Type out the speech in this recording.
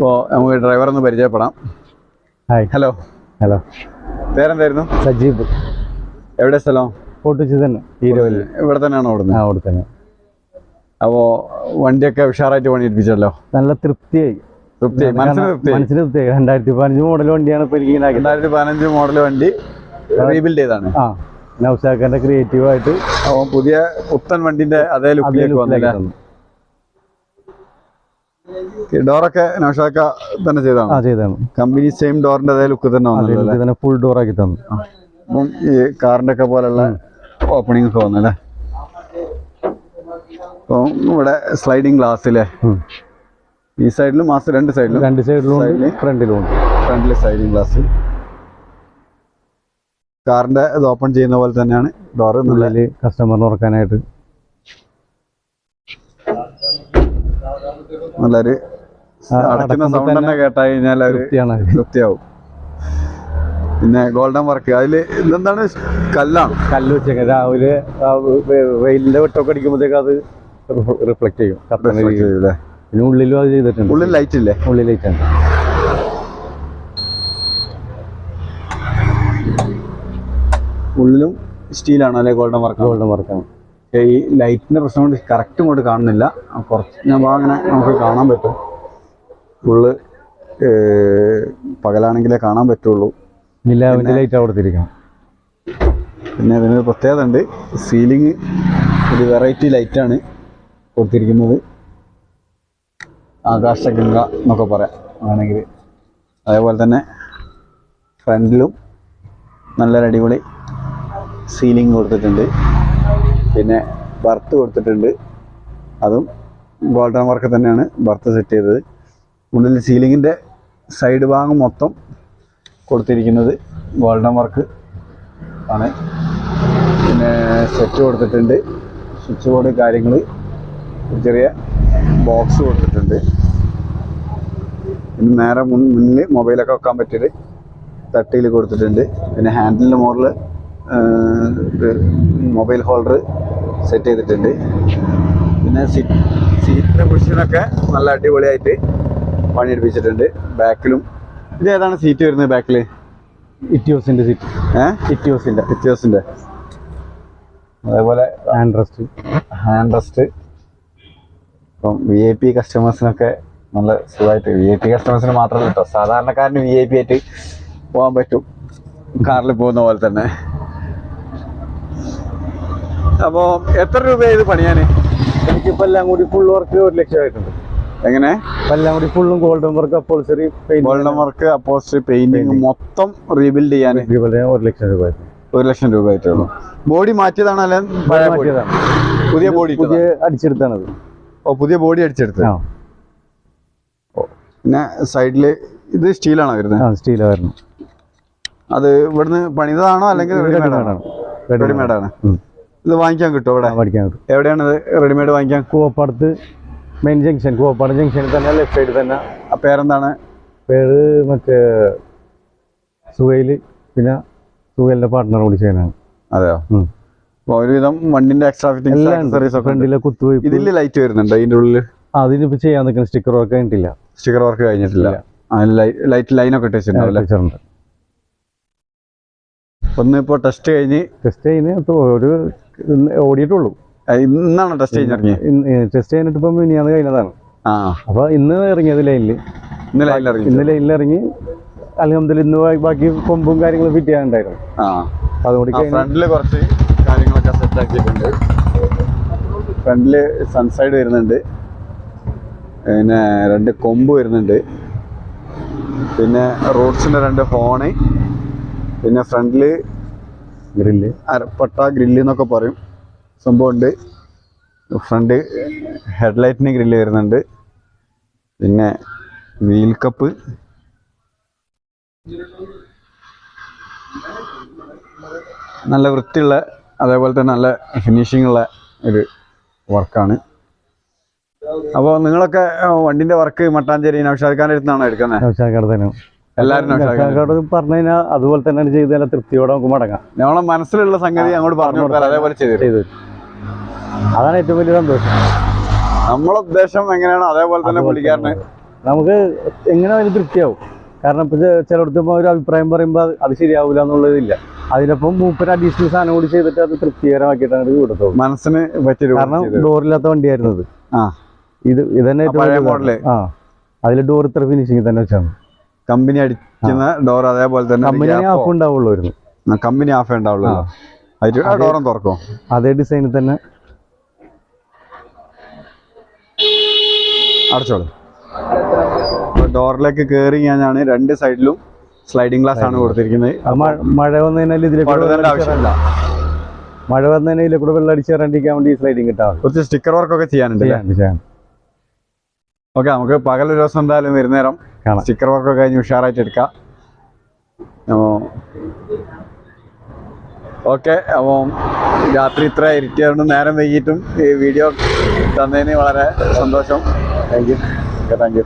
അപ്പോൾ നമുക്ക് ഡ്രൈവർ ഒന്ന് പരിചയപ്പെടാം. ഹായ്. ഹലോ. ഹലോ. പേരെന്തായിരുന്നു? സജീബ് എവിടെ സ്ഥലം? പൊട്ടിച്ച് തന്നെ ഈരോയിൽ ഇവിടെ തന്നെയാണോ ആ അവിടെ തന്നെ. അപ്പോൾ വണ്ടിയൊക്കെ ഉഷാറായിട്ട് പണിയെടുപ്പിച്ചല്ലോ? നല്ല തൃപ്തിയായി. തൃപ്തി മനസ്സിന് തൃപ്തി മനസ്സിന് തൃപ്തിയായി. രണ്ടായിരത്തി പതിനഞ്ച് മോഡൽ വണ്ടിയാണ് ഇപ്പൊ എനിക്ക്. രണ്ടായിരത്തി പതിനഞ്ച് മോഡൽ വണ്ടി റീബിൽഡ് ചെയ്താണ് ആ നൗസാഖാന്റെ ക്രിയേറ്റീവായിട്ട് അപ്പോൾ പുതിയ പുത്തൻ വണ്ടിന്റെ അതേ ലുക്കിലേക്ക് വന്നില്ല? ഡോറൊക്കെ നൗഷാക്ക തന്നെ ആ ചെയ്താണ് ചെയ്താണ് കമ്പനി സെയിം ഡോറിന്റെ അതേ ലുക്ക് തന്നെ വന്നല്ലോ? തന്നെ ഫുൾ ഡോർ ആക്കി തന്നു. അപ്പം ഈ കാറിന്റെ ഒക്കെ പോലുള്ള ഓപ്പണിംഗ് ഒക്കെ വന്നല്ലേ? അപ്പം ഇവിടെ സ്ലൈഡിങ് ഗ്ലാസ്സിലെ. ഈ സൈഡിലും മാസം രണ്ട് സൈഡിലും രണ്ട് സൈഡിലും? ഫ്രണ്ടിലും ഫ്രണ്ടിൽ സ്ലൈഡിങ് ഗ്ലാസ് കാറിന്റെ ഇത് ഓപ്പൺ ചെയ്യുന്ന പോലെ തന്നെയാണ് ഡോറ് നല്ല കസ്റ്റമറിന് ഉറക്കാനായിട്ട് നല്ലൊരു അടയ്ക്കുന്ന സൗണ്ട് തന്നെ കേട്ടാ കഴിഞ്ഞാൽ ഒരു തൃപ്തിയാവും. പിന്നെ ഗോൾഡൻ വർക്ക്. അതിൽ ഇതെന്താണ്? കല്ലാണ്. കല്ല് വെച്ചേക്ക. രാവിലെ വെയിലിന്റെ വെട്ടമൊക്കെ അടിക്കുമ്പോഴത്തേക്ക് അത് റിഫ്ലക്ട് ചെയ്യും? പിന്നെ ഉള്ളിലും അത് ചെയ്തിട്ടുണ്ട്. ഉള്ളിൽ ലൈറ്റ് ഇല്ലേ? ഉള്ളിൽ ലൈറ്റ് ആണ്. ഉള്ളിലും സ്റ്റീലാണ് അല്ലെ ഗോൾഡൻ വർക്ക്? ഗോൾഡൻ വർക്കാണ് ഈ ലൈറ്റിന്റെ പ്രശ്നം കൊണ്ട് കറക്റ്റ് ഇങ്ങോട്ട് കാണുന്നില്ല. കുറച്ച് ഞാൻ അങ്ങനെ നമുക്ക് കാണാൻ പറ്റും. ഫുള്ള് പകലാണെങ്കിലേ കാണാൻ പറ്റുള്ളൂ. ലൈറ്റ് അവിടെ തിരിക്കണം പിന്നെ അതിനൊരു പ്രത്യേകത ഉണ്ട്. സീലിംഗ് ഒരു വെറൈറ്റി ലൈറ്റാണ് കൊടുത്തിരിക്കുന്നത്. ആകാശഗംഗ എന്നൊക്കെ പറയാം. ആണെങ്കിൽ അതേപോലെ തന്നെ ഫ്രണ്ടിലും നല്ലൊരു അടിപൊളി സീലിംഗ് കൊടുത്തിട്ടുണ്ട്. പിന്നെ ബർത്ത് കൊടുത്തിട്ടുണ്ട്. അതും ഗോൾഡൻ വർക്ക് തന്നെയാണ് ബർത്ത് സെറ്റ് ചെയ്തത്. ഉള്ളിൽ സീലിങ്ങിന്റെ സൈഡ് ഭാഗം മൊത്തം കൊടുത്തിരിക്കുന്നത് ഗോൾഡൻ വർക്ക് ആണ്. പിന്നെ സെറ്റ് കൊടുത്തിട്ടുണ്ട്. സ്വിച്ച് ബോർഡ് കാര്യങ്ങൾ ചെറിയ ബോക്സ് കൊടുത്തിട്ടുണ്ട്. പിന്നെ നേരെ മുൻ മുന്നിൽ മൊബൈലൊക്കെ വെക്കാൻ പറ്റിയത് തട്ടിയിൽ കൊടുത്തിട്ടുണ്ട്. പിന്നെ ഹാൻഡിലിന്റെ മുകളിൽ മൊബൈൽ ഹോൾഡർ സെറ്റ് ചെയ്തിട്ടുണ്ട്. പിന്നെ സീറ്റ് സീറ്റിന്റെ പൊസിഷനൊക്കെ നല്ല അടിപൊളിയായിട്ട് പണിയെടുപ്പിച്ചിട്ടുണ്ട് ബാക്കിലും. ഇത് ഏതാണ് സീറ്റ് വരുന്നത് ബാക്കിൽ ഇറ്റിയോസിന്റെ സീറ്റ്. ഏഹ് ഇറ്റിയോസിന്റെ. ഇറ്റിയോസിന്റെ അതേപോലെ ഹാൻഡ് റെസ്റ്റ് ഹാൻഡ് റെസ്റ്റ് ഇപ്പം വി ഐ പി കസ്റ്റമേഴ്സിനൊക്കെ നല്ല സുഖമായിട്ട് വി ഐ പി കസ്റ്റമേഴ്സിന് മാത്രമല്ല കേട്ടോ സാധാരണക്കാരന് വി ഐ പി ആയിട്ട് പോകാൻ പറ്റും. കാറിൽ പോകുന്ന പോലെ തന്നെ. അപ്പോൾ എത്ര രൂപയാണ് ഇത് പണിയാൻ എനിക്കിപ്പോൾ എല്ലാം കൂടി ഫുൾ വർക്ക് ഒരു ലക്ഷം ആയിട്ടുണ്ട്. എങ്ങനെ? എല്ലാം കൂടി ഫുള്ളും golden work upholstery golden work upholstery painting മൊത്തം റീബിൽഡ് ചെയ്യാൻ ഒരു ലക്ഷം രൂപ ഒരു ലക്ഷം രൂപ ആയിട്ടുള്ളൂ. ബോഡി മാറ്റിയതാണ് അല്ലെ? മാറ്റിയതാണ്. പുതിയ ബോഡി പുതിയ അടിച്ചെടുത്താണത്. ഓ പുതിയ ബോഡി അടിച്ചെടുത്ത് പിന്നെ സൈഡിൽ ഇത് സ്റ്റീലാണോ വരുന്നത്? ആ വരുന്നത് അത് ഇവിടുന്ന് പണിതാണോ അല്ലെങ്കിൽ റെഡിമേഡാണോ റെഡിമേഡാണ് ഇത് വാങ്ങിക്കാൻ കിട്ടും അവിടെ? പഠിക്കാൻ കിട്ടും. എവിടെയാണ് ഇത് റെഡിമെയ്ഡ് വാങ്ങിക്കാൻ? കൂവപ്പാടത്ത് മെയിൻ ജംഗ്ഷൻ കൂവപ്പാടം ജംഗ്ഷനിൽ തന്നെ ലെഫ്റ്റ് സൈഡിൽ തന്നെ. ആ പേരെന്താണ്? പേര് മറ്റേ സുഹൈൽ പിന്നെ സുഹൈലിന്റെ പാർട്ട്ണർ കൂടി ചെയ്യാനാണ് അതെയോ? ഒരുവിധം വണ്ടിന്റെ എക്സ്ട്രാ ഫിറ്റിംഗ്. ഫ്രണ്ടിലെ ലൈറ്റ് വരുന്നുണ്ട് അതിന്റെ ഉള്ളിൽ അതിനിപ്പോ ചെയ്യാൻ നിൽക്കുന്ന സ്റ്റിക്കർ വർക്ക് കഴിഞ്ഞിട്ടില്ല. സ്റ്റിക്കർ വർക്ക് കഴിഞ്ഞിട്ടില്ല. ലൈറ്റ് ലൈനൊക്കെ ടീച്ചറുണ്ട് ഒന്ന് ഇപ്പോൾ ടെസ്റ്റ് കഴിഞ്ഞ് ടെസ്റ്റ് കഴിഞ്ഞ് ഒരു ഓടിയിട്ടുള്ളൂ. ഇന്നാണ് ടെസ്റ്റ് കഴിഞ്ഞ് ടെസ്റ്റ് കഴിഞ്ഞിട്ട് ഇപ്പം മിനിയാന്ന് കഴിഞ്ഞതാണ്. അപ്പൊ ഇന്ന് ഇറങ്ങിയത് ലൈനിൽ ഇന്ന് ലൈനിൽ ഇറങ്ങി ഇന്ന് ലൈനിൽ ഇറങ്ങി അലഹമ്മദില്ല ഇന്ന് ബാക്കി കൊമ്പും കാര്യങ്ങളും ഫിറ്റ് ചെയ്യാനുണ്ടായിരുന്നു അതുകൂടി ഫ്രണ്ടിൽ കുറച്ച് കാര്യങ്ങളൊക്കെ സെറ്റ് ആക്കിയിട്ടുണ്ട്. ഫ്രണ്ടിൽ സൺസൈഡ് വരുന്നുണ്ട്. പിന്നെ രണ്ട് കൊമ്പ് വരുന്നുണ്ട്. പിന്നെ റോഡ്സിന്റെ രണ്ട് ഹോണ്. പിന്നെ ഫ്രണ്ടിൽ ഗ്രില്ല്. അരപ്പട്ട ഗ്രില്ല് എന്നൊക്കെ പറയും. സംഭവമുണ്ട്. ഫ്രണ്ട് ഹെഡ്ലൈറ്റിന് ഗ്രില്ല് വരുന്നുണ്ട്. പിന്നെ വീൽ കപ്പ്. നല്ല വൃത്തിയുള്ള അതേപോലെ തന്നെ നല്ല ഫിനിഷിംഗ് ഉള്ള ഒരു വർക്കാണ് അപ്പോൾ നിങ്ങളൊക്കെ വണ്ടിന്റെ വർക്ക് മട്ടാഞ്ചേരി നൌഷാദ് ഖാന്റെ അടുത്താണോ എടുക്കുന്നത്? നൗഷാദ് തന്നെ എല്ലാവരും പറഞ്ഞു കഴിഞ്ഞാൽ അതുപോലെ തന്നെ ചെയ്ത് നല്ല തൃപ്തിയോടെ നമുക്ക് മടങ്ങാം. നമ്മളെ മനസ്സിലുള്ള സംഗതി അങ്ങോട്ട് പറഞ്ഞു കൊടുത്താൽ അതേപോലെ ചെയ്തു അതാണ് ഏറ്റവും വലിയ സന്തോഷം. നമ്മളെ ഉദ്ദേശം എങ്ങനെയാണോ അതേപോലെ തന്നെ പുള്ളിക്കാരന് നമുക്ക് എങ്ങനെ അതിന് തൃപ്തിയാവും? കാരണം ഇപ്പൊ ചിലടത്ത് ഒരു അഭിപ്രായം പറയുമ്പോൾ അത് ശരിയാവില്ല എന്നുള്ളതില്ല. അതിനൊപ്പം മൂപ്പര് അഡീഷണൽ സാധനം കൂടി ചെയ്തിട്ട് അത് തൃപ്തികരമാക്കിയിട്ടാണ് കൊടുത്തത്. മനസ്സിന് പറ്റില്ല കാരണം. ഡോറില്ലാത്ത വണ്ടിയായിരുന്നത് ആ. ഇത് ഇതന്നെ ആ അതിൽ ഡോർ ഇത്ര ഫിനിഷിങ് തന്നെ വെച്ചാണ്. കമ്പനി അടിക്കുന്ന ഡോർ അതേപോലെ തന്നെ കമ്പനി ഹാഫ് ഉണ്ടാവുള്ളൂ കമ്പനി ഹാഫേ ഉണ്ടാവുള്ളൂ. ആ. ഡോറും തുറക്കും അതേ ഡിസൈനിൽ തന്നെ അടച്ചോളൂ. ഡോറിലേക്ക് കയറി ഞാനാണ് രണ്ട് സൈഡിലും സ്ലൈഡിംഗ് ഗ്ലാസ് ആണ് കൊടുത്തിരിക്കുന്നത്. മഴ- വന്നതിനാൽ വന്നു ഇതിലേക്ക് ആവശ്യമില്ല. മഴ വന്നതിനാൽ ഇതിലെ കൂടെ വെള്ളം അടിച്ച് കയറാണ്ടിരിക്കാൻ വേണ്ടി സ്ലൈഡിംഗ് കിട്ടാൻ കുറച്ച് സ്റ്റിക്കർ വർക്കൊക്കെ ചെയ്യാനുണ്ട് ചെയ്യാൻ ഓക്കെ നമുക്ക് പകലൊരു ദിവസം എന്തായാലും വരുന്നേരം കാണാം. സ്റ്റിക്കർ വർക്കൊക്കെ കഴിഞ്ഞ് ഉഷാറായിട്ട് എടുക്കാം. ഓക്കെ അപ്പം രാത്രി ഇത്ര ഇരുട്ടിയായിരുന്നു നേരം വൈകിട്ടും ഈ വീഡിയോ തന്നതിന് വളരെ സന്തോഷം. Thank you thank you